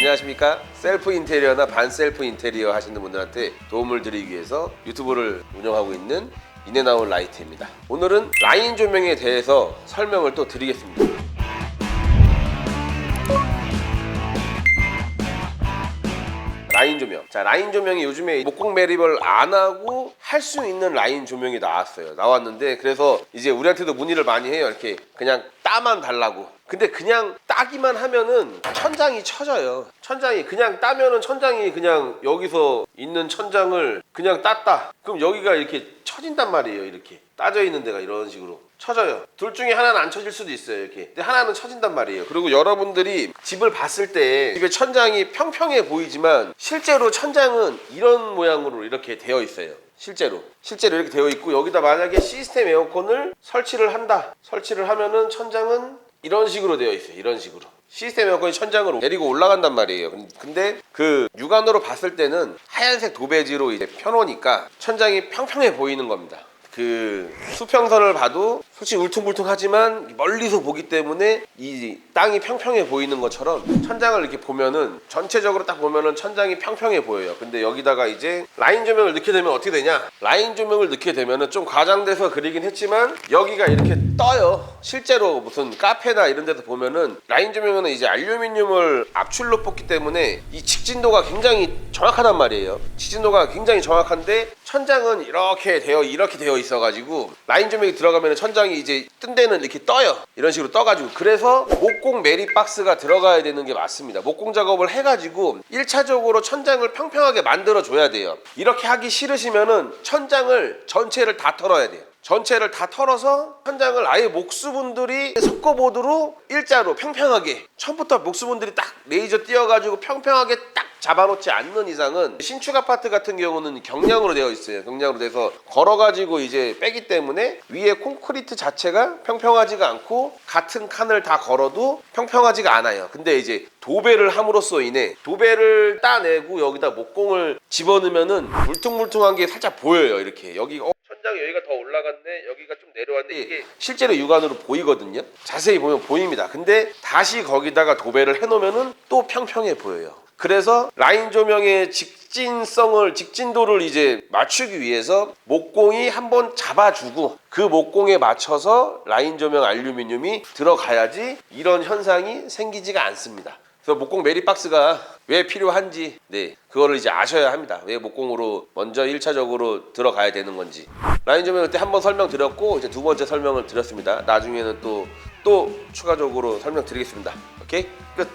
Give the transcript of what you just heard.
안녕하십니까 셀프 인테리어나 반셀프 인테리어 하시는 분들한테 도움을 드리기 위해서 유튜브를 운영하고 있는 인앤아웃 라이트입니다 오늘은 라인 조명에 대해서 설명을 또 드리겠습니다 라인 조명. 자, 라인 조명이 요즘에 목공 매립을 안 하고 할 수 있는 라인 조명이 나왔어요. 나왔는데 그래서 이제 우리한테도 문의를 많이 해요. 이렇게 그냥 따만 달라고. 근데 그냥 따기만 하면은 천장이 쳐져요. 천장이 그냥 따면은 천장이 그냥 여기서 있는 천장을 그냥 땄다. 그럼 여기가 이렇게 쳐진단 말이에요. 이렇게 따져 있는 데가 이런 식으로 쳐져요. 둘 중에 하나는 안 쳐질 수도 있어요. 이렇게. 근데 하나는 쳐진단 말이에요. 그리고 여러분들이 집을 봤을 때 집의 천장이 평평해 보이지만 실제로 천장은 이런 모양으로 이렇게 되어 있어요. 실제로 실제로 이렇게 되어 있고 여기다 만약에 시스템 에어컨을 설치를 한다. 설치를 하면은 천장은 이런 식으로 되어 있어요. 이런 식으로. 시스템 에어컨이 천장으로 내리고 올라간단 말이에요. 근데 그 육안으로 봤을 때는 하얀색 도배지로 이제 펴놓으니까 천장이 평평해 보이는 겁니다. 그 수평선을 봐도 솔직히 울퉁불퉁하지만 멀리서 보기 때문에 이 땅이 평평해 보이는 것처럼 천장을 이렇게 보면은 전체적으로 딱 보면은 천장이 평평해 보여요. 근데 여기다가 이제 라인 조명을 넣게 되면 어떻게 되냐? 라인 조명을 넣게 되면은 좀 과장돼서 그리긴 했지만 여기가 이렇게 떠요. 실제로 무슨 카페나 이런 데서 보면은 라인 조명은 이제 알루미늄을 압출로 뽑기 때문에 이 직진도가 굉장히 정확하단 말이에요. 직진도가 굉장히 정확한데 천장은 이렇게 되어 이렇게 되어 있어가지고 라인 조명이 들어가면 천장이 이제 뜬 데는 이렇게 떠요. 이런 식으로 떠가지고 그래서 목공 매립 박스가 들어가야 되는 게 맞습니다. 목공 작업을 해가지고 1차적으로 천장을 평평하게 만들어 줘야 돼요. 이렇게 하기 싫으시면은 천장을 전체를 다 털어야 돼요. 전체를 다 털어서 천장을 아예 목수분들이 석고보드로 일자로 평평하게 처음부터 목수분들이 딱 레이저 띄어가지고 평평하게 딱 잡아놓지 않는 이상은 신축 아파트 같은 경우는 경량으로 되어 있어요. 경량으로 돼서 걸어가지고 이제 빼기 때문에 위에 콘크리트 자체가 평평하지가 않고 같은 칸을 다 걸어도 평평하지가 않아요. 근데 이제 도배를 함으로써 인해 도배를 따내고 여기다 목공을 집어넣으면은 물퉁물퉁한 게 살짝 보여요. 이렇게 여기 어, 천장 여기가 더 올라갔네 여기가 좀 내려왔네 이게 실제로 육안으로 보이거든요 자세히 보면 보입니다 근데 다시 거기다가 도배를 해놓으면은 또 평평해 보여요 그래서 라인 조명의 직진성을 직진도를 이제 맞추기 위해서 목공이 한번 잡아주고 그 목공에 맞춰서 라인 조명 알루미늄이 들어가야지 이런 현상이 생기지가 않습니다 그래서 목공 매립 박스가 왜 필요한지 네 그거를 이제 아셔야 합니다. 왜 목공으로 먼저 1차적으로 들어가야 되는 건지 라인 조명 그때 한번 설명드렸고 이제 두 번째 설명을 드렸습니다. 나중에는 또 또 추가적으로 설명드리겠습니다. 오케이 끝.